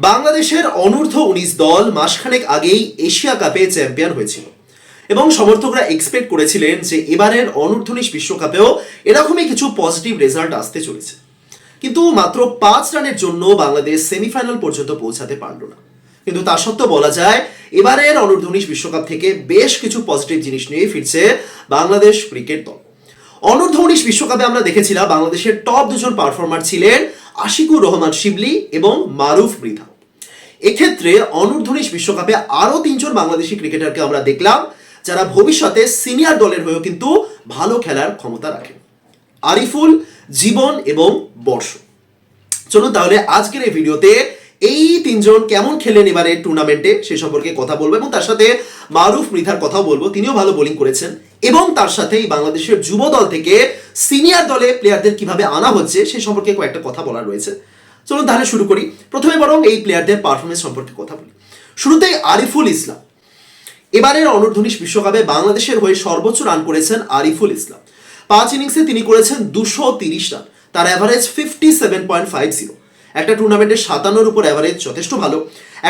বাংলাদেশের অনূর্ধ্ব উনিশ দল মাসখানেক আগেই এশিয়া কাপে চ্যাম্পিয়ন হয়েছিল। এবং সমর্থকরা এক্সপেক্ট করেছিলেন যে এবারের অনূর্ধ্ব উনিশ বিশ্বকাপেও এরকমই কিছু পজিটিভ রেজাল্ট আসতে চলেছে। কিন্তু মাত্র পাঁচ রানের জন্য বাংলাদেশ সেমিফাইনাল পর্যন্ত পৌঁছাতে পারল না। কিন্তু তা সত্ত্বেও বলা যায়, এবারের অনূর্ধ্ব উনিশ বিশ্বকাপ থেকে বেশ কিছু পজিটিভ জিনিস নিয়ে ফিরছে বাংলাদেশ ক্রিকেট দল। অনূর্ধ্ব উনিশ বিশ্বকাপে আমরা দেখেছিলাম বাংলাদেশের টপ দুজন পারফর্মার ছিলেন আশিকুর রহমান শিবলি এবং মারুফ মৃধা। এক্ষেত্রে অনূর্ধ্ব বিশ্বকাপে আরও তিনজন বাংলাদেশি ক্রিকেটারকে আমরা দেখলাম, যারা ভবিষ্যতে সিনিয়র দলের হয়েও কিন্তু ভালো খেলার ক্ষমতা রাখে। আরিফুল, জীবন এবং বর্ষ। চলুন তাহলে আজকের এই ভিডিওতে এই তিনজন কেমন খেলেন এবারে টুর্নামেন্টে সে সম্পর্কে কথা বলব এবং তার সাথে মারুফ মৃধার কথাও বলব। তিনিও ভালো বোলিং করেছেন এবং তার সাথে এই বাংলাদেশের যুব দল থেকে সিনিয়র দলে প্লেয়ারদের কীভাবে আনা হচ্ছে সে সম্পর্কে কয়েকটা কথা বলা রয়েছে। চলুন তাহলে শুরু করি। প্রথমে বরং এই প্লেয়ারদের পারফরমেন্স সম্পর্কে কথা বলি। শুরুতেই আরিফুল ইসলাম। এবারের অনূর্ধ্বনিশ বিশ্বকাপে বাংলাদেশের হয়ে সর্বোচ্চ রান করেছেন আরিফুল ইসলাম। পাঁচ ইনিংসে তিনি করেছেন দুশো তিরিশ রান তার average fifty seven point five zero একটা টুর্নামেন্টের সাতান্নর উপর অ্যাভারেজ যথেষ্ট ভালো।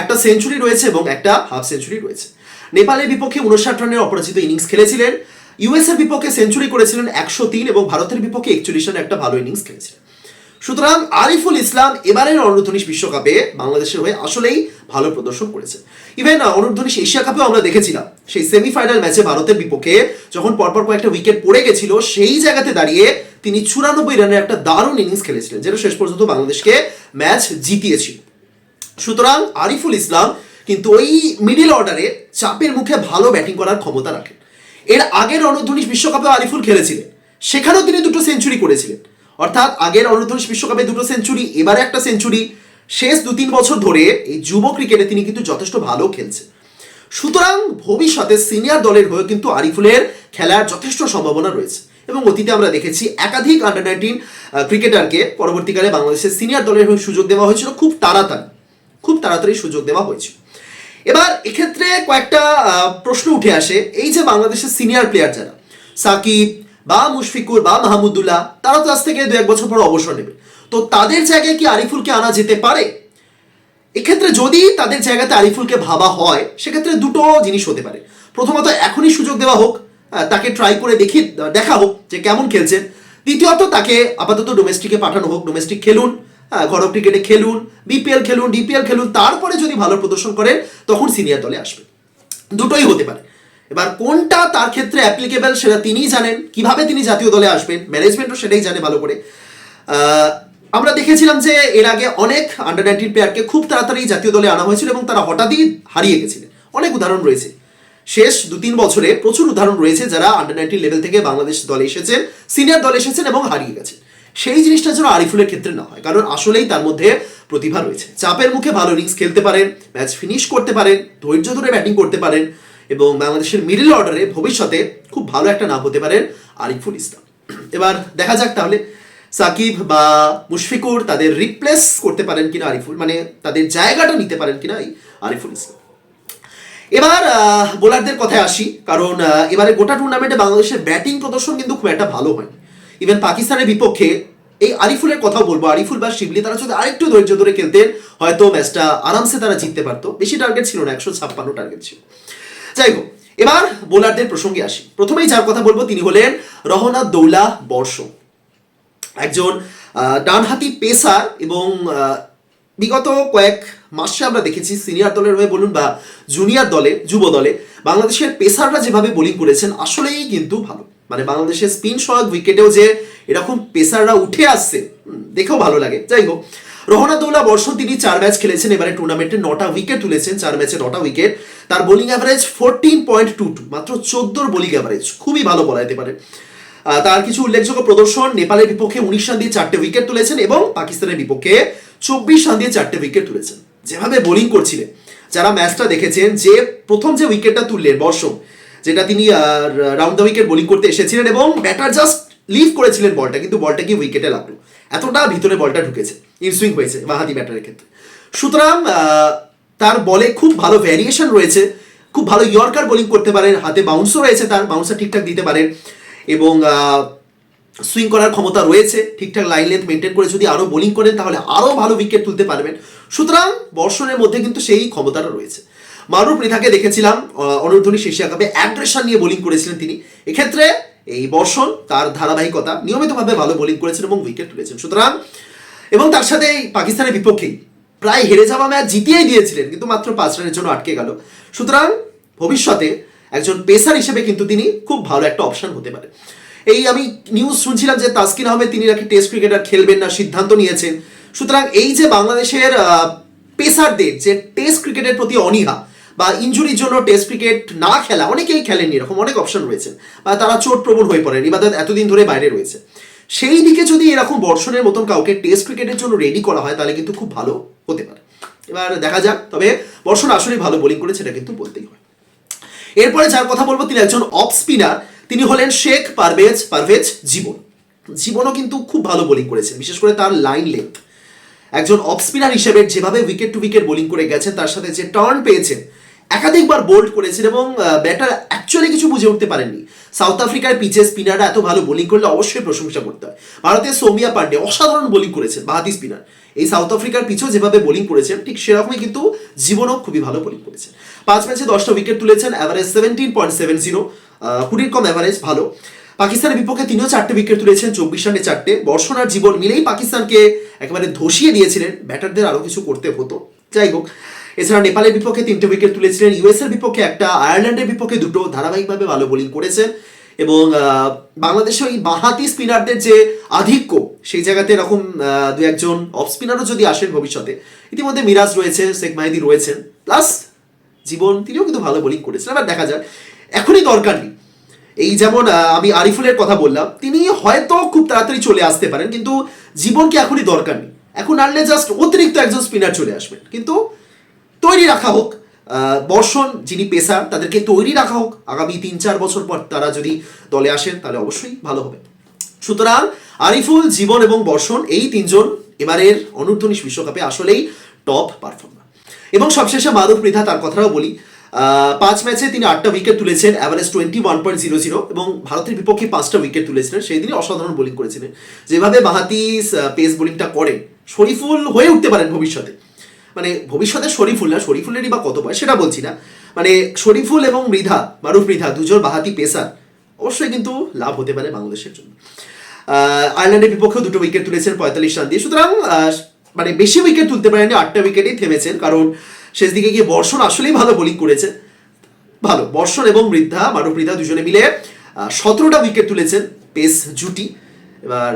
একটা সেঞ্চুরি রয়েছে এবং একটা হাফ সেঞ্চুরি রয়েছে। নেপালের বিপক্ষে উনষাট রানের অপরাজিত ইনিংস খেলেছিলেন। ইউএসের বিপক্ষে সেঞ্চুরি করেছিলেন একশো তিন এবং ভারতের বিপক্ষে একচল্লিশ রানের একটা ভালো ইনিংস খেলেছিলেন। সুতরাং আরিফুল ইসলাম এবারের অনূর্ধ্বনিশ বিশ্বকাপে বাংলাদেশের হয়ে আসলেই ভালো প্রদর্শন করেছে। ইভেন অনূর্ধ্বনিশ এশিয়া কাপেও আমরা দেখেছিলাম, সেই সেমিফাইনাল ম্যাচে ভারতের বিপক্ষে যখন পরপর কয়েকটা উইকেট পড়ে গেছিল, সেই জায়গাতে দাঁড়িয়ে তিনি চুরানব্বই রানের একটা দারুণ ইনিংস খেলেছিলেন, যেটা শেষ পর্যন্ত বাংলাদেশকে ম্যাচ জিতিয়েছিল। সুতরাং আরিফুল ইসলাম কিন্তু ওই মিডিল অর্ডারে চাপের মুখে ভালো ব্যাটিং করার ক্ষমতা রাখেন। এর আগের অনূর্ধ্বনিশ বিশ্বকাপে আরিফুল খেলেছিলেন, সেখানেও তিনি দুটো সেঞ্চুরি করেছিলেন। অর্থাৎ আগের অনূর্ধ্বনিশ বিশ্বকাপে দুটো সেঞ্চুরি, এবারে একটা সেঞ্চুরি। শেষ দু তিন বছর ধরে এই যুব ক্রিকেটে তিনি কিন্তু যথেষ্ট ভালো খেলছে সুতরাং ভবিষ্যতে সিনিয়র দলের হয়ে কিন্তু আরিফুলের খেলার যথেষ্ট সম্ভাবনা রয়েছে এবং অতীতে আমরা দেখেছি একাধিক আন্ডার নাইনটিন ক্রিকেটারকে পরবর্তীকালে বাংলাদেশের সিনিয়র দলের হয়ে সুযোগ দেওয়া হয়েছিল। খুব তাড়াতাড়ি খুব তাড়াতাড়ি সুযোগ দেওয়া হয়েছিল। এবার এক্ষেত্রে কয়েকটা প্রশ্ন উঠে আসে। এই যে বাংলাদেশের সিনিয়র প্লেয়ার যারা, সাকিব বা মুশফিকুর বা মাহমুদুল্লাহ তারা তো আজ থেকে দু এক বছর পর অবসর নেবে। তো তাদের জায়গায় কি আরিফুলকে আনা যেতে পারে? এক্ষেত্রে যদি তাদের জায়গাতে আরিফুলকে ভাবা হয় সেক্ষেত্রে দুটো জিনিস হতে পারে। প্রথমত এখনই সুযোগ দেওয়া হোক আহ, তাকে ট্রাই করে দেখি দেখা হোক যে কেমন খেলছেন দ্বিতীয়ত তাকে আপাতত ডোমেস্টিকে পাঠানো হোক ডোমেস্টিক খেলুন হ্যাঁ, ঘরোয়া ক্রিকেটে খেলুন বিপিএল খেলুন ডিপিএল খেলুন তারপরে যদি ভালো প্রদর্শন করেন তখন সিনিয়র দলে আসবে। দুটোই হতে পারে। এবার কোনটা তার ক্ষেত্রে অ্যাপ্লিকেবল সেটা তিনিই জানেন। কীভাবে তিনি জাতীয় দলে আসবেন? ম্যানেজমেন্টও সেটাই জানে ভালো করে। আমরা দেখেছিলাম যে এর আগে অনেক আন্ডার নাইনটিন প্লেয়ারকে খুব তাড়াতাড়ি জাতীয় দলে আনা হয়েছিল এবং তারা হঠাৎই হারিয়ে গেছিলেন। অনেক উদাহরণ রয়েছে। শেষ দু তিন বছরে প্রচুর উদাহরণ রয়েছে যারা আন্ডার নাইনটিন লেভেল থেকে বাংলাদেশ দলে এসেছেন সিনিয়র দলে এসেছেন এবং হারিয়ে গেছেন। সেই জিনিসটা যেন আরিফুলের ক্ষেত্রে না হয়, কারণ আসলেই তার মধ্যে প্রতিভা রয়েছে। চাপের মুখে ভালো ইনিংস খেলতে পারেন ম্যাচ ফিনিশ করতে পারেন, ধৈর্য ধরে ব্যাটিং করতে পারেন। এবং বাংলাদেশের মিডল অর্ডারে ভবিষ্যতে খুব ভালো একটা নাম হতে পারেন আরিফুল ইসলাম। এবার দেখা যাক তাহলে সাকিব বা মুশফিকুর তাদের রিপ্লেস করতে পারেন কিনা আরিফুল মানে তাদের জায়গাটা নিতে পারেন কিনা এই আরিফুল ইসলাম। এবার বোলারদের কথায় আসি, কারণ এবারে গোটা টুর্নামেন্টে বাংলাদেশের ব্যাটিং প্রদর্শন কিন্তু খুব একটা ভালো হয়নি। ইভেন পাকিস্তানের বিপক্ষে এই আরিফুলের কথাও বলব, আরিফুল বা শিবলি তারা যদি আরেকটু ধৈর্য ধরে খেলতেন, হয়তো ম্যাচটা আরামসে তারা জিততে পারতো। বেশি টার্গেট ছিল না, একশো ছাপ্পান্ন টার্গেট ছিল। যাই হোক, এবার বোলারদের প্রসঙ্গে আসি। প্রথমেই যার কথা বলব তিনি হলেন রহনাথ দৌলা বর্ষ। একজন ডানহাতি পেসার এবং বিগত কয়েক মাসে আমরা দেখেছি সিনিয়র দলের হয়ে বলুন বা জুনিয়র দলে, যুব দলে, বাংলাদেশের পেসাররা যেভাবে বোলিং করেছেন, আসলেই কিন্তু ভালো। মানে বাংলাদেশের স্পিন সহায়ক উইকেটেও যে এরকম পেসাররা উঠে আসছে দেখেও ভালো লাগে। যাই হোক রহনাদৌল্লা বর্ষণ তিনি চার ম্যাচ খেলেছেন, এবারে টুর্নামেন্টে নটা উইকেট তুলেছেন, চার ম্যাচে নটা উইকেট তার bowling average fourteen point two two মাত্র চোদ্দোর বোলিং অ্যাভারেজ খুবই ভালো বলা যেতে পারে। তার কিছু উল্লেখযোগ্য প্রদর্শন, নেপালের বিপক্ষে উনিশ রান দিয়ে চারটে উইকেট তুলেছেন এবং পাকিস্তানের বিপক্ষে চব্বিশ রান দিয়ে চারটে উইকেট তুলেছেন। যেভাবে বোলিং করছিলেন, যারা ম্যাচটা দেখেছেন, যে প্রথম যে উইকেটটা তুললেন বর্ষম যেটা তিনি রাউন্ড দ্য উইকেট বোলিং করতে এসেছিলেন এবং ব্যাটার জাস্ট লিভ করেছিলেন বলটা, কিন্তু বলটা কি উইকেটে লাগল। এতটা ভিতরে বলটা ঢুকেছে ইনসুইং হয়েছে বাহাতি ব্যাটারের ক্ষেত্রে। সুতরাং তার বলে খুব ভালো ভ্যারিয়েশন রয়েছে খুব ভালো ইয়র্কার বোলিং করতে পারেন হাতে বাউন্সও রয়েছে তার বাউন্সার ঠিকঠাক দিতে পারেন এবং সুইং করার ক্ষমতা রয়েছে ঠিকঠাক লাইন লেন্থ মেনটেন করে যদি আরও বোলিং করেন তাহলে আরও ভালো উইকেট তুলতে পারবেন। সুতরাং বর্ষণের মধ্যে কিন্তু সেই ক্ষমতাটা রয়েছে। মারুফ রিধাকে দেখেছিলাম আহ, অনূর্ধ্বনি এশিয়া কাপে অ্যাগ্রেশন নিয়ে বোলিং করেছিলেন তিনি। এক্ষেত্রে এই বর্ষণ তার ধারাবাহিকতা নিয়মিতভাবে ভালো বোলিং করেছেন এবং উইকেট তুলেছেন। সুতরাং, এবং তার সাথে পাকিস্তানের বিপক্ষেই প্রায় হেরে যাওয়া ম্যাচ জিতিয়েই দিয়েছিলেন, কিন্তু মাত্র পাঁচ রানের জন্য আটকে গেল। সুতরাং, ভবিষ্যতে একজন পেসার হিসেবে কিন্তু তিনি খুব ভালো একটা অপশন হতে পারে। এই আমি নিউজ শুনছিলাম যে তাসকিন আহমেদ তিনি নাকি টেস্ট ক্রিকেটার খেলবেন না, সিদ্ধান্ত নিয়েছেন। সুতরাং এই যে বাংলাদেশের পেসারদের যে টেস্ট ক্রিকেটের প্রতি অনীহা বা ইঞ্জুরির জন্য টেস্ট ক্রিকেট না খেলা, অনেকেই খেলেননি, এরকম অনেক অপশন রয়েছে। বা তারা চোট প্রবণ হয়ে পড়েন, ইবাদত এতদিন ধরে বাইরে রয়েছে। সেই দিকে যদি এরকম বর্ষণের মতন কাউকে টেস্ট ক্রিকেটের জন্য রেডি করা হয়, তাহলে কিন্তু খুব ভালো হতে পারে। এবার দেখা যাক, তবে বর্ষণ আসলেই ভালো বোলিং করেছে এটা কিন্তু বলতেই হয়। এরপরে যার কথা বলব, তিনি একজন অফ স্পিনার তিনি হলেন শেখ পারভেজ পারভেজ জীবন। জীবনও কিন্তু খুব ভালো বোলিং করেছেন, বিশেষ করে তার লাইন লেন্থ একজন অফ স্পিনার হিসেবে যেভাবে উইকেট টু উইকেট বোলিং করে গেছেন, তার সাথে যে টার্ন পেয়েছেন একাধিকবার বোল্ড করেছেন এবং ব্যাটার অ্যাকচুয়ালি কিছু বুঝে উঠতে পারেননি। সাউথ আফ্রিকার পিচে স্পিনাররা এত ভালো বোলিং করলে অবশ্যই প্রশংসা করতে হয়। ভারতের সৌমিয়া পান্ডে অসাধারণ বোলিং করেছেন বাহাতি স্পিনার এই সাউথ আফ্রিকার পিচেও যেভাবে বোলিং করেছেন, ঠিক সেরকমই কিন্তু জীবনও খুবই ভালো বোলিং করেছেন। পাঁচ ম্যাচে দশটা উইকেট তুলেছেন average seventeen point seven zero কুড়ির কম অ্যাভারেজ ভালো। পাকিস্তানের বিপক্ষে তিনিও চারটে উইকেট তুলেছেন, চব্বিশ রানে চারটে। বর্ষণ আর জীবন মিলেই পাকিস্তানকে একেবারে ধসিয়ে দিয়েছিলেন। ব্যাটারদের আরও কিছু করতে হতো। যাই হোক এছাড়া নেপালের বিপক্ষে তিনটে উইকেট তুলেছিলেন ইউএস এর বিপক্ষে একটা, আয়ারল্যান্ডের বিপক্ষে দুটো ধারাবাহিকভাবে ভালো বোলিং করেছেন এবং বাংলাদেশে ওই বাঁহাতি স্পিনারদের যে আধিক্য, সেই জায়গাতে এরকম দু একজন অফ স্পিনারও যদি আসেন ভবিষ্যতে, ইতিমধ্যে মিরাজ রয়েছে, শেখ মাহিদি রয়েছেন প্লাস জীবন তিনিও কিন্তু ভালো বোলিং করেছেন, এবার দেখা যাক, এখনই দরকার নেই। এই যেমন আমি আরিফুলের কথা বললাম, তিনি হয়তো খুব তাড়াতাড়ি চলে আসতে পারেন, কিন্তু জীবনকে এখনই দরকার নেই? এখন আনলে জাস্ট অতিরিক্ত একজন স্পিনার চলে আসবেন, কিন্তু তৈরি রাখা হোক বর্ষণ যিনি পেসার, তাদেরকে তৈরি রাখা হোক, আগামী তিন চার বছর পর তারা যদি দলে আসেন, তাহলে অবশ্যই ভালো হবে। সুতরাং আরিফুল, জীবন এবং বর্ষণ এই তিনজন এবারের অনূর্ধ্ব বিশ্বকাপে আসলেই টপ পারফর্মার এবং সবশেষে মারুফ মৃধা তার কথাও বলি পাঁচ ম্যাচে তিনি আটটা উইকেট তুলেছেন average twenty one point zero zero এবং ভারতের বিপক্ষে পাঁচটা উইকেট তুলেছিলেন সেই দিনই অসাধারণ বোলিং করেছিলেন। যেভাবে বাহাতি পেস বোলিংটা করেন, শরীফুল হয়ে উঠতে পারেন ভবিষ্যতে। মানে ভবিষ্যতে শরীফুল না, শরীফুলেরই বা কত বয়স, সেটা বলছি না। মানে শরীফুল এবং মৃধা, মারুফ মৃধা, দুজন বাহাতি পেসার, অবশ্যই কিন্তু লাভ হতে পারে বাংলাদেশের জন্য। আয়ারল্যান্ডের বিপক্ষেও দুটো উইকেট তুলেছেন পঁয়তাল্লিশ রান দিয়ে। সুতরাং মানে বেশি উইকেট তুলতে পারেননি, আটটা উইকেটেই থেমেছেন, কারণ শেষ দিকে গিয়ে বর্ষণ আসলেই ভালো বোলিং করেছে। ভালো, বর্ষণ এবং বৃদ্ধা মারুফ মৃধা দুজনে মিলে সতেরোটা উইকেট তুলেছেন পেস জুটি। এবার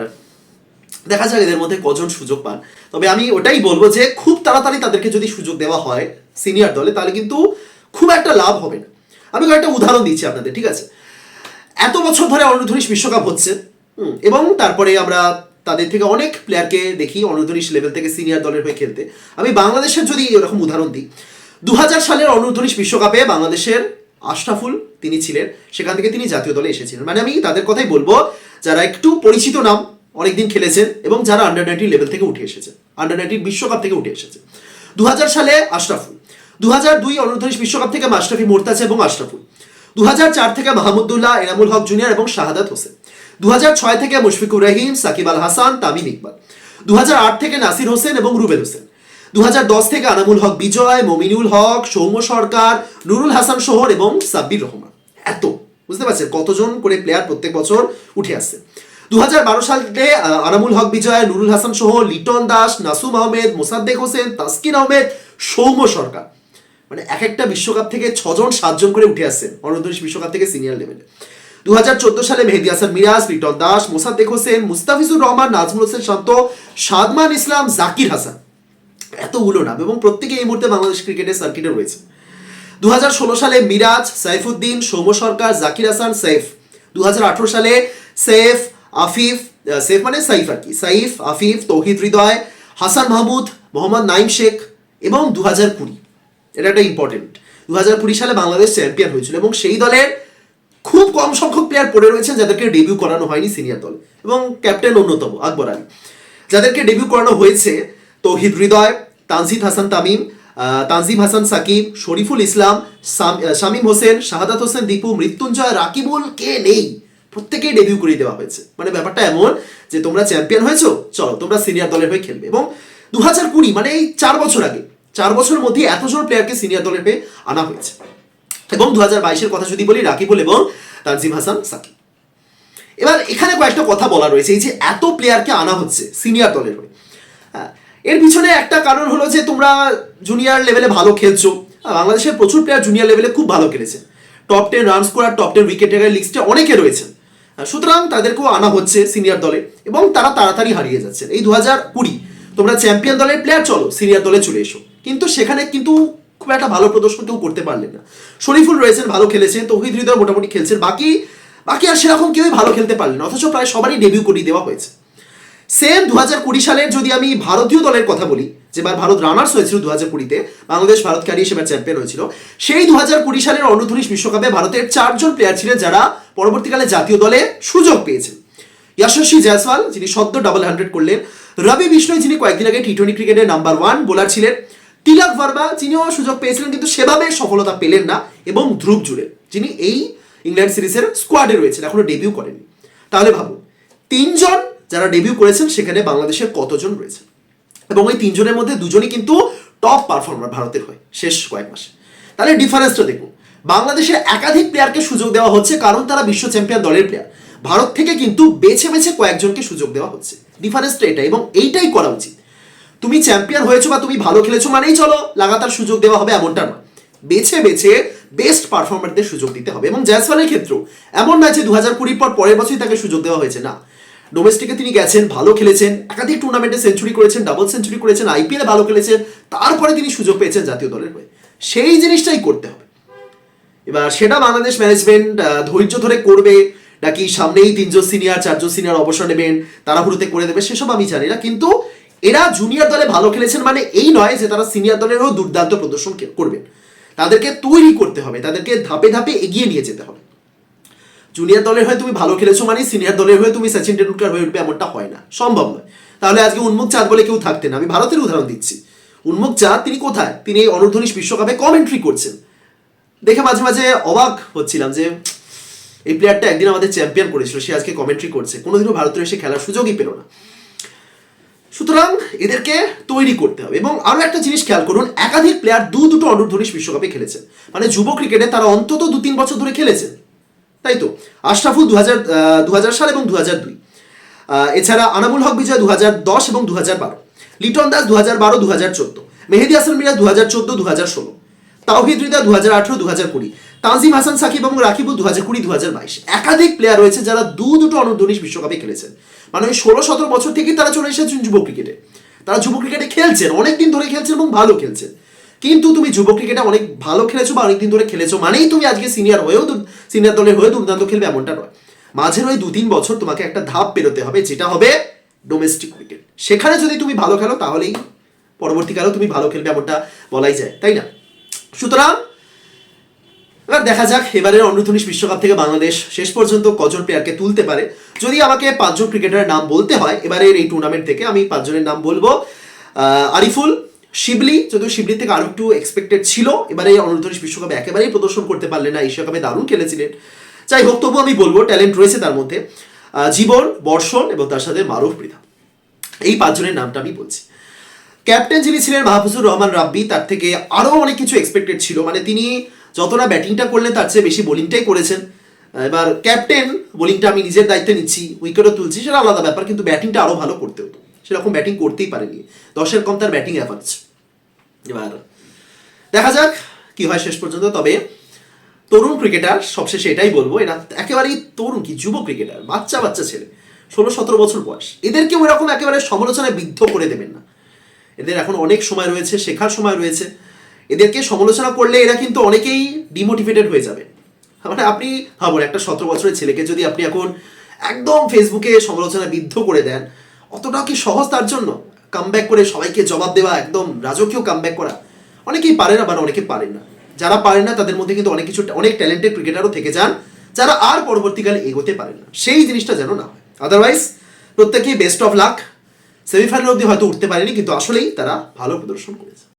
দেখা যাক এদের মধ্যে কজন সুযোগ পান। তবে আমি ওটাই বলব যে খুব তাড়াতাড়ি তাদেরকে যদি সুযোগ দেওয়া হয় সিনিয়র দলে, তাহলে কিন্তু খুব একটা লাভ হবে না। আমি কয়েকটা উদাহরণ দিচ্ছি আপনাদের, ঠিক আছে? এত বছর ধরে অনূর্ধ্ব বিশ্বকাপ হচ্ছে এবং তারপরে আমরা তাদের থেকে অনেক প্লেয়ারকে দেখি অনূর্ধ্ব লেভেল থেকে সিনিয়র দলের হয়ে খেলতে। আমি বাংলাদেশের যদি এরকম উদাহরণ দিই দু হাজার সালের অনূর্ধ্ব বিশ্বকাপে বাংলাদেশের আশরাফুল তিনি ছিলেন, সেখান থেকে তিনি জাতীয় দলে এসেছিলেন। মানে আমি তাদের কথাই বলব, যারা একটু পরিচিত নাম অনেকদিন খেলেছেন এবং যারা আন্ডার নাইনটিন লেভেল থেকে উঠে এসেছে আন্ডার নাইনটিন বিশ্বকাপ থেকে উঠে এসেছে। দু হাজার সালে আশরাফুল দু হাজার দুই অনূর্ধ্ব বিশ্বকাপ থেকে মাশরাফি মোর্তাজ এবং আশরাফুল দু চার থেকে মাহমুদুল্লাহ এনামুল হক জুনিয়র এবং শাহাদাত হোসেন দু ছয় থেকে মুশফিকুর রহিম, সাকিব আল হাসান, তামিম ইকবাল দু আট থেকে নাসির হোসেন এবং রুবেল হোসেন দু দশ থেকে আনামুল হক বিজয়, মমিনুল হক, সৌম্য সরকার, নুরুল হাসান শোহর এবং সাব্বির রহমান। এত, বুঝতে পারছেন? কতজন করে প্লেয়ার প্রত্যেক বছর উঠে আসছে। দু সালে আনামুল হক বিজয়, নুরুল হাসান সহ লিটন দাস, নাসুম আহমেদ, মোসাদ্দেক হোসেন, তাসকিন আহমেদ, সৌম্য সরকার। মানে এক একটা বিশ্বকাপ থেকে ছজন, সাতজন করে উঠে আসছেন অনূর্ধ্ব বিশ্বকাপ থেকে সিনিয়র লেভেলে। দু সালে মেহেদি হাসান মিরাজ, লিটন দাস, মোসাদ্দেক হোসেন, মুস্তাফিজুর রহমান, নাজমুল হোসেন শান্ত, সাদমান ইসলাম, জাকির হাসান। এতগুলো নাম এবং প্রত্যেকে এই মুহূর্তে বাংলাদেশ ক্রিকেটের সার্কিটে রয়েছে। দু হাজার ষোলো সালে মিরাজ, সাইফুদ্দিন, সৌম্য সরকার, জাকির হাসান, সেফ। দু সালে সেফ আফিফ সেফ মানে সাইফ আর কি। সাইফ, আফিফ, তৌহিদ হৃদয়, হাসান মাহমুদ, মোহাম্মদ নাইম শেখ এবং দু হাজার কুড়ি। এটা একটা ইম্পর্টেন্ট দু হাজার কুড়ি সালে বাংলাদেশ চ্যাম্পিয়ন হয়েছিল এবং সেই দলের খুব কম সংখ্যক প্লেয়ার পড়ে রয়েছেন যাদেরকে ডেবিউ করানো হয়নি সিনিয়র দল এবং ক্যাপ্টেন অন্যতম, আকবর আলী। যাদেরকে ডেবিউ করানো হয়েছে তৌহিদ হৃদয়, তানজিদ হাসান তামিম তানজিম হাসান সাকিব, শরীফুল ইসলাম শামীম হোসেন, শাহাদাত হোসেন দীপু, মৃত্যুঞ্জয়, রাকিবুল, কে নেই? প্রত্যেকেই ডেবিউ করিয়ে দেওয়া হয়েছে। মানে ব্যাপারটা এমন যে তোমরা চ্যাম্পিয়ন হয়েছো চলো তোমরা সিনিয়র দলের হয়ে খেলবে। এবং দু হাজার কুড়ি মানে এই চার বছর আগে চার বছরের মধ্যে এতজন প্লেয়ারকে সিনিয়র দলের হয়ে আনা হয়েছে। এবং দু হাজার বাইশের কথা যদি বলি রাকিবুল এবং তানজিম হাসান সাকিব। এবার এখানে কয়েকটা কথা বলা রয়েছে এই যে এত প্লেয়ারকে আনা হচ্ছে সিনিয়র দলের হয়ে। হ্যাঁ, এর পিছনে একটা কারণ হলো যে তোমরা জুনিয়র লেভেলে ভালো খেলছো। বাংলাদেশের প্রচুর প্লেয়ার জুনিয়র লেভেলে খুব ভালো খেলেছে। Top ten run scorer top ten wicket taker লিস্টে অনেকে রয়েছেন। সুতরাং তাদেরকেও আনা হচ্ছে সিনিয়র দলে এবং তারা তাড়াতাড়ি হারিয়ে যাচ্ছে এই দু কুড়ি, তোমরা চ্যাম্পিয়ন দলের প্লেয়ার চলো, সিনিয়র দলে চলে এসো। কিন্তু সেখানে কিন্তু খুব একটা ভালো প্রদর্শন কেউ করতে পারলেন না। শরীফুল রয়েছেন, ভালো খেলেছেন, তৌহিদ হৃদয় মোটামুটি খেলছেন, বাকি বাকি আর সেরকম কেউই ভালো খেলতে পারলেন অথচ প্রায় সবারই ডেবিউ করিয়ে দেওয়া হয়েছে। সেম দু হাজার কুড়ি সালের যদি আমি ভারতীয় দলের কথা বলি যেবার ভারত রানার্স হয়েছিল দু হাজার কুড়িতে, বাংলাদেশ ভারতকে হারিয়ে সেবার চ্যাম্পিয়ন হয়েছিল। সেই দু হাজার কুড়ি সালের অনূর্ধ্ব বিশ্বকাপে ভারতের চারজন প্লেয়ার ছিলেন যারা পরবর্তীকালে জাতীয় দলে সুযোগ পেয়েছেন। যশস্বী জয়সওয়াল, যিনি সদ্য ডাবল হান্ড্রেড করলেন। রবি বিষ্ণয় যিনি কয়েকদিন আগে টি টোয়েন্টি ক্রিকেটের নাম্বার ওয়ান বোলার ছিলেন। তিলক ভার্মা, যিনিও সুযোগ পেয়েছিলেন কিন্তু সেভাবে সফলতা পেলেন না এবং ধ্রুব জুড়ে, যিনি এই ইংল্যান্ড সিরিজের স্কোয়াডে রয়েছেন, এখনও ডেবিউ করেনি তাহলে ভাবুন, তিনজন যারা ডেবিউ করেছেন, সেখানে বাংলাদেশের কতজন রয়েছে এবং ওই তিনজনের মধ্যে দুজনই কিন্তু টপ পারফর্মার ভারতের হয় শেষ কয়েক মাসে। তাহলে ডিফারেন্সটা দেখুন। বাংলাদেশের একাধিক প্লেয়ারকে সুযোগ দেওয়া হচ্ছে কারণ তারা বিশ্ব চ্যাম্পিয়ন দলের প্লেয়ার ভারত থেকে কিন্তু বেছে বেছে কয়েকজনকে সুযোগ দেওয়া হচ্ছে। ডিফারেন্সটা এটা এবং এইটাই করা উচিত। তুমি চ্যাম্পিয়ন হয়েছো বা তুমি ভালো খেলেছো মানেই চলো, লাগাতার সুযোগ দেওয়া হবে এমনটা নয়। বেছে বেছে বেস্ট পারফর্মারদের সুযোগ দিতে হবে এবং জয়সওয়ালের ক্ষেত্রেও এমন নয় যে দু হাজার কুড়ির পর পরের বছরই তাকে সুযোগ দেওয়া হয়েছে, না। ডোমেস্টিকে তিনি গেছেন, ভালো খেলেছেন, একাধিক টুর্নামেন্টে সেঞ্চুরি করেছেন ডাবল সেঞ্চুরি করেছেন আইপিএলে ভালো খেলেছেন, তারপরে তিনি সুযোগ পেয়েছেন জাতীয় দলের হয়ে। সেই জিনিসটাই করতে হবে। এবার সেটা বাংলাদেশ ম্যানেজমেন্ট ধৈর্য ধরে করবে, নাকি সামনেই তিনজন সিনিয়র চারজন সিনিয়র অবসর নেবেন, তাড়াহুড়োতে করে দেবে, সেসব আমি জানি না। কিন্তু এরা জুনিয়র দলে ভালো খেলেছেন মানে এই নয় যে তারা সিনিয়র দলেরও দুর্দান্ত প্রদর্শন করবেন। তাদেরকে তৈরি করতে হবে, তাদেরকে ধাপে ধাপে এগিয়ে নিয়ে যেতে হবে। জুনিয়র দলের হয়ে তুমি ভালো খেলেছো মানে সিনিয়র দলের হয়ে তুমি সচিন টেন্ডুলকার হয়ে উঠবে এমনটা হয় না। সম্ভব নয়। তাহলে আজকে উন্মুখ চাঁদ বলে কেউ থাকতেন আমি ভারতের উদাহরণ দিচ্ছি। উন্মুখ চাঁদ, তিনি কোথায়? তিনি এই অনূর্ধ্বনিশ বিশ্বকাপে কমেন্ট্রি করছেন। দেখে মাঝে মাঝে অবাক হচ্ছিলাম যে, এই প্লেয়ারটা একদিন আমাদের চ্যাম্পিয়ন করেছিল, সে আজকে কমেন্ট্রি করছে। কোনোদিনও ভারতের এসে খেলার সুযোগই পেল না। সুতরাং এদেরকে তৈরি করতে হবে। এবং আরও একটা জিনিস খেয়াল করুন, একাধিক প্লেয়ার দু দুটো অনূর্ধ্বনিশ বিশ্বকাপে খেলেছেন। মানে যুব ক্রিকেটে তারা অন্তত দু তিন বছর ধরে খেলেছেন। তাই তো আশরাফুল দু হাজার সাল এবং দু দুই। এছাড়া আনামুল হক বিজয় দু দশ এবং দু বারো। লিটন দাস দু হাজার বারো দু হাজার চোদ্দ। মেহেদি হাসান মিরাজ দু হাজার চোদ্দ দু হাজার ষোলো। তাওহিদ রিদা দু হাজার আঠেরো দু হাজার কুড়ি। তানজিম হাসান, সাকিব এবং রাকিবুল দু হাজার কুড়ি দু হাজার বাইশ। একাধিক প্লেয়ার রয়েছে যারা দু দুটো অনূর্ধ্বনিশ বিশ্বকাপে খেলেছেন। মানে ওই ষোলো, সতেরো বছর থেকেই তারা চলে এসেছেন যুব ক্রিকেটে। তারা যুব ক্রিকেটে খেলছেন, অনেকদিন ধরে খেলছেন এবং ভালো খেলছেন। কিন্তু তুমি যুব ক্রিকেটে অনেক ভালো খেলেছো বা অনেকদিন ধরে খেলেছো মানেই তুমি আজকে সিনিয়র হয়েও সিনিয়র দলের হয়ে দুর্দান্ত খেলবে এমনটা নয়। মাঝের ওই দু তিন বছর তোমাকে একটা ধাপ পেরোতে হবে, যেটা হবে ডোমেস্টিক ক্রিকেট সেখানে যদি তুমি ভালো খেলো, তাহলেই পরবর্তীকালেও তুমি ভালো খেলবে এমনটা বলাই যায়, তাই না? সুতরাং, এবার দেখা যাক, এবারের অনূর্ধ্বনিশ বিশ্বকাপ থেকে বাংলাদেশ শেষ পর্যন্ত কজন প্লেয়ারকে তুলতে পারে। যদি আমাকে পাঁচজন ক্রিকেটারের নাম বলতে হয়, এবারের এই টুর্নামেন্ট থেকে আমি পাঁচজনের নাম বলব আরিফুল শিবলি, যদিও শিবলি থেকে আরও একটু এক্সপেক্টেড ছিল, এবারে এই অনূর্ধ্বনিশ বিশ্বকাপে একেবারেই প্রদর্শন করতে পারলেন না, এশিয়া কাপে দারুণ খেলেছিলেন। যাই হোক তবু আমি বলব ট্যালেন্ট রয়েছে তার মধ্যে। জীবন, বর্ষণ এবং তার সাথে মারুফ পৃথা এই পাঁচজনের নামটা আমি বলছি। ক্যাপ্টেন যিনি ছিলেন মাহফুজুর রহমান রাব্বি, তার থেকে আরও অনেক কিছু এক্সপেক্টেড ছিল। মানে তিনি যতটা ব্যাটিংটা করলেন, তার চেয়ে বেশি বোলিংটাই করেছেন। এবার ক্যাপ্টেন, বোলিংটা আমি নিজের দায়িত্বে নিচ্ছি, উইকেটও তুলছি, সেটা আলাদা ব্যাপার, কিন্তু ব্যাটিংটা আরও ভালো করতে হতো। সেরকম ব্যাটিং করতেই পারেনি দশের কম তার ব্যাটিং অ্যাভারেজ এবার দেখা যাক কি হয় শেষ পর্যন্ত। তবে তরুণ ক্রিকেটার সবশেষে এটাই বলব, এরা একেবারেই তরুণ কি, যুব ক্রিকেটার বাচ্চা বাচ্চা ছেলে ষোলো সতেরো বছর বয়স এদেরকে ওইরকম একেবারে সমালোচনায় বিদ্ধ করে দেবেন না। এদের এখন অনেক সময় রয়েছে, শেখার সময় রয়েছে। এদেরকে সমালোচনা করলে এরা কিন্তু অনেকেই ডিমোটিভেটেড হয়ে যাবে। মানে আপনি ভাবুন, একটা সতেরো বছরের ছেলেকে যদি আপনি এখন একদম ফেসবুকে সমালোচনা বিদ্ধ করে দেন, অতটাও কি সহজ তার জন্য? কামব্যাক করে সবাইকে জবাব দেওয়া একদম রাজকীয় কামব্যাক করা, অনেকেই পারে না বা অনেকে পারে না। যারা পারে না, তাদের মধ্যে কিন্তু অনেক কিছু, অনেক ট্যালেন্টেড ক্রিকেটারও থেকে যান, যারা আর পরবর্তীকালে এগোতে পারে না। সেই জিনিসটা যেন না হয়। আদারওয়াইজ প্রত্যেকেই বেস্ট অফ লাক সেমিফাইনাল অব্দি হয়তো উঠতে পারেনি, কিন্তু আসলেই তারা ভালো প্রদর্শন করেছে।